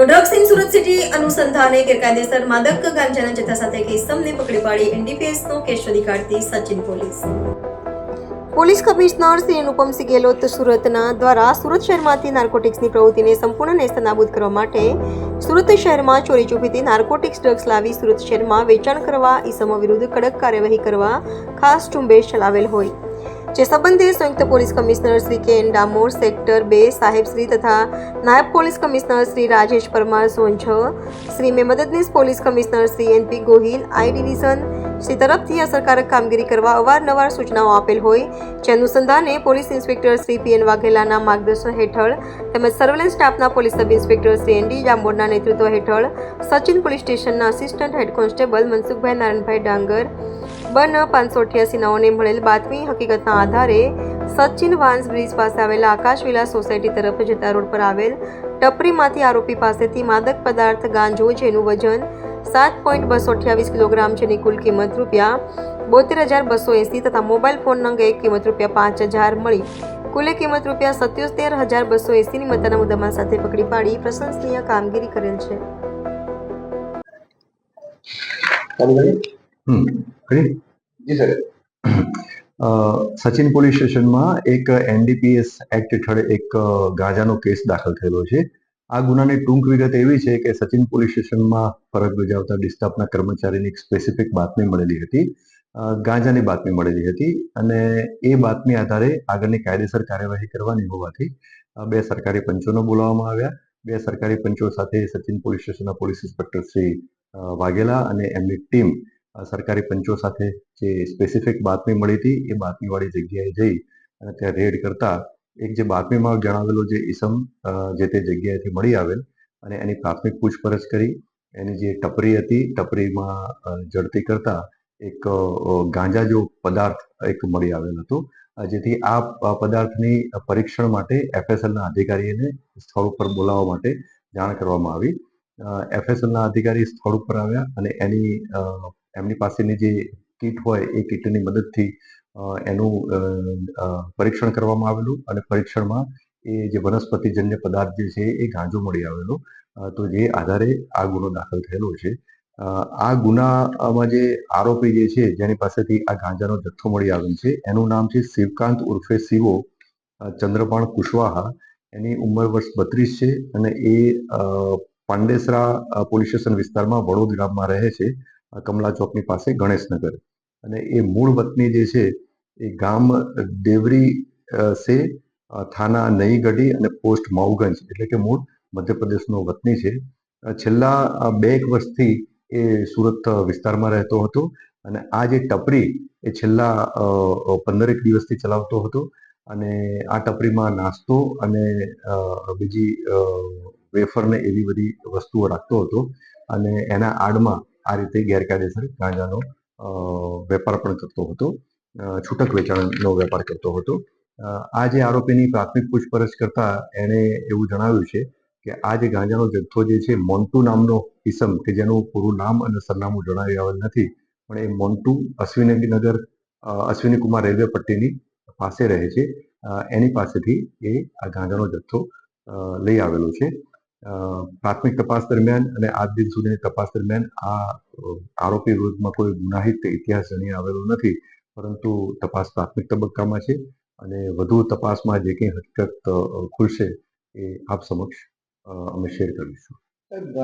Drugs Surat city અનુસંધાને ગેરકાયદેસર માદક ગાંજાના જથ્થા સાથે એક પકડી પાડી એનડીપીએસનો કેસ શોધી કાઢતી Sachin police. Police commissioner Shri Anupamsinh Gehlot સુરતના દ્વારા સુરત શહેરમાંથી નાર્કોટિક્સની પ્રવૃત્તિને સંપૂર્ણ નેસ્તનાબૂદ કરવા માટે સુરત શહેરમાં ચોરી ચૂપીથી નાર્કોટિક્સ ડ્રગ્સ લાવી સુરત શહેરમાં વેચાણ કરવા ઈસમો વિરુદ્ધ કડક કાર્યવાહી કરવા ખાસ ઝુંબેશ ચલાવેલ હોય. જે સંબંધે સંયુક્ત પોલીસ કમિશનર શ્રી કે એન ડામોર, સેક્ટર બે, સાહેબ શ્રી તથા નાયબ police commissioner Shri Rajesh Parmar zone છ શ્રી મે મદદનીશ police commissioner Shri NP Gohil, I division Shri તરફથી અસરકારક કામગીરી કરવા અવારનવાર સૂચનાઓ આપેલ હોય. જે અનુસંધાને police inspector Shri P N વાઘેલાના માર્ગદર્શન હેઠળ તેમજ સર્વેલન્સ સ્ટાફના police sub inspector Shri N D જામોડના નેતૃત્વ હેઠળ સચિન પોલીસ સ્ટેશનના assistant head constable Mansukhbhai Narayanbhai Dangar બન પાંચસો અઠ્યાસી નવોને મળેલ બાતમી હકીકતના આધારે સચિન વાન્સ બ્રિજ પાસે આવેલા આકાશ વિલાસ સોસાયટી તરફ જતા રોડ પર આવેલ ટપરીમાંથી આરોપી પાસેથી માદક પદાર્થ ગાંજો જેનું વજન સાત પોઈન્ટ બસો અઠ્યાવીસ કિલોગ્રામ જેની કુલ કિંમત રૂપિયા બોતેર હજાર બસો એંસી તથા મોબાઈલ ફોન નંગ એક કિંમત રૂપિયા પાંચ હજાર મળી. કુલે કિંમત રૂપિયા સત્યોતેર હજાર બસો એંસીની મતાના મુદ્દામાં સાથે પકડી પાડી પ્રશંસનીય કામગીરી કરેલ છે. જી સર. સચિન પોલીસ સ્ટેશનમાં એક એનડીપીએસ એક્ટ હેઠળ એક ગાંજાનો કેસ દાખલ થયેલો છે. આ ગુનાની ટૂંક વિગત એવી છે કે સચિન પોલીસ સ્ટેશનમાં ફરજ બજાવતા ડિસ્ટાફના કર્મચારીની એક સ્પેસિફિક બાતમી મળેલી હતી. ગાંજાની બાતમી મળેલી હતી અને એ બાતમી આધારે આગળની કાયદેસર કાર્યવાહી કરવાની હોવાથી બે સરકારી પંચોને બોલાવવામાં આવ્યા. બે સરકારી પંચો સાથે સચિન પોલીસ સ્ટેશનના પોલીસ ઇન્સ્પેક્ટર શ્રી વાઘેલા અને એમની ટીમ સરકારી પંચો સાથે જે સ્પેસિફિક બાતમી મળી હતી, એ બાતમીવાળી જગ્યાએ જઈ અને ત્યાં રેડ કરતા એક જે બાતમીમાં જણાવેલો જે ઈસમ જે તે જગ્યાએથી મળી આવેલ અને એની પ્રાથમિક પૂછપરછ કરી. એની જે ટપરી હતી, ટપરીમાં જડતી કરતા એક ગાંજા જેવો પદાર્થ એક મળી આવેલ હતો. જેથી આ પદાર્થની પરીક્ષણ માટે એફએસએલના અધિકારીને સ્થળ ઉપર બોલાવવા માટે જાણ કરવામાં આવી. એફએસએલના અધિકારી સ્થળ ઉપર આવ્યા અને એની એમની પાસેની જે કીટ હોય, એ કીટની મદદથી એનું પરીક્ષણ કરવામાં આવેલું અને પરીક્ષણમાં એ જે વનસ્પતિજન્ય પદાર્થ જે છે, એ ગાંજો મળી આવેલો. તો જે આધારે આ ગુનો દાખલ થયેલો છે. આ ગુનામાં જે આરોપી જે છે, જેની પાસેથી આ ગાંજાનો જથ્થો મળી આવેલ છે, એનું નામ છે શિવકાંત ઉર્ફે શિવો ચંદ્રપાણ કુશવાહા. એની ઉંમર વર્ષ બત્રીસ છે અને એ પાંડેસરા પોલીસ સ્ટેશન વિસ્તારમાં વડોદ ગામમાં રહે છે. કમલા ચોકની પાસે ગણેશનગર. અને એ મૂળ વતની જે છે, એ ગામ દેવરી સે થાના, નઈગઢી અને પોસ્ટ માઉગંજ એટલે કે મૂળ મધ્યપ્રદેશનો વતની છે. છેલ્લા બે એક વર્ષથી એ સુરત વિસ્તારમાં રહેતો હતો અને આ જે ટપરી એ છેલ્લા પંદરેક દિવસથી ચલાવતો હતો અને આ ટપરીમાં નાસ્તો અને બીજી વેફરને એવી બધી વસ્તુઓ રાખતો હતો અને એના આડમાં આ રીતે ગેરકાયદેસર ગાંજાનો વેપાર પણ કરતો હતો. છૂટક વેચાણનો વેપાર કરતો હતો. આ જે આરોપીની પ્રાથમિક પૂછપરછ કરતા એણે એવું જણાવ્યું છે કે આ જે ગાંજાનો જથ્થો જે છે, મોન્ટુ નામનો ઇસમ કે જેનું પૂરું નામ અને સરનામું જણાવી આવેલ નથી, પણ એ મોન્ટુ અશ્વિનીનગર અશ્વિની કુમાર રેલવે પટ્ટીની પાસે રહે છે. એની પાસેથી એ આ ગાંજાનો જથ્થો લઈ આવેલો છે. પ્રાથમિક તપાસ દરમિયાન અને આજ દિન સુધીની તપાસ દરમિયાન આ આરોપી વિરુદ્ધમાં કોઈ ગુનાહિત ઇતિહાસ જણી આવેલો નથી. પરંતુ તપાસ પ્રાથમિક તબક્કામાં છે અને વધુ તપાસમાં જે કંઈ હકીકત ખુલશે એ આપ સમક્ષ અમે શેર કરીશું.